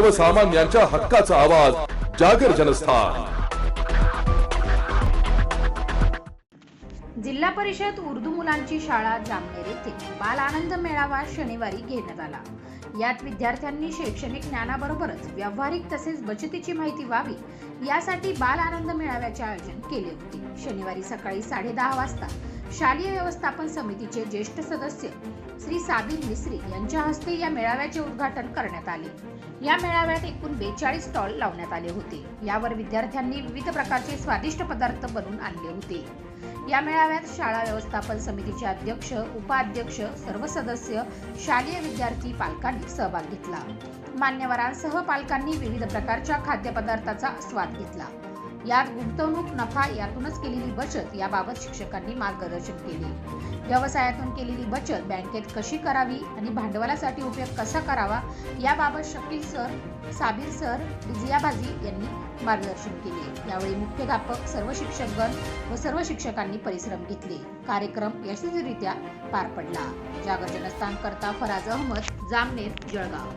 सर्वसामान्यांच्या हक्काचा आवाज जागर जनस्थान. जिल्हा परिषद उर्दू मुलांची शाळा जामनेर येथे बाल आनंद मेळावा शनिवारी घेण्यात आला. यात विद्यार्थ्यांनी शैक्षणिक ज्ञानाबरोबरच व्यावहारिक तसेच बचतीची माहिती व्हावी यासाठी बाल आनंद मेळाव्याचे आयोजन केले होते. शनिवारी सकाळी साडेदहा वाजता शालेय व्यवस्थापन समितीचे ज्येष्ठ सदस्य श्री साबिर मिस्त्री यांच्या हस्ते या मेळाव्याचे उद्घाटन करण्यात आले. या मेळाव्यात एकूण बेचाळीस स्टॉल लावण्यात आले होते. यावर विद्यार्थ्यांनी विविध प्रकारचे स्वादिष्ट पदार्थ बनवून आणले होते. या मेळाव्यात शाळा व्यवस्थापन समितीचे अध्यक्ष उपाध्यक्ष सर्व सदस्य शालेय विद्यार्थी पालकांनी सहभाग घेतला. मान्यवरांसह पालकांनी विविध प्रकारच्या खाद्यपदार्थाचा स्वाद घेतला. यात गुंतवणूक नफा यातूनच केलेली बचत याबाबत शिक्षकांनी मार्गदर्शन केले. व्यवसायातून केलेली बचत बँकेत कशी करावी आणि भांडवलासाठी उपयोग कसा करावा याबाबत शकील सर साबीर सर विजयाबाजी यांनी मार्गदर्शन केले. यावेळी मुख्याध्यापक सर्व शिक्षकगण व सर्व शिक्षकांनी परिश्रम घेतले. कार्यक्रम यशस्वीरित्या पार पडला. जागर जनस्थान करता फराज अहमद जामनेर जळगाव.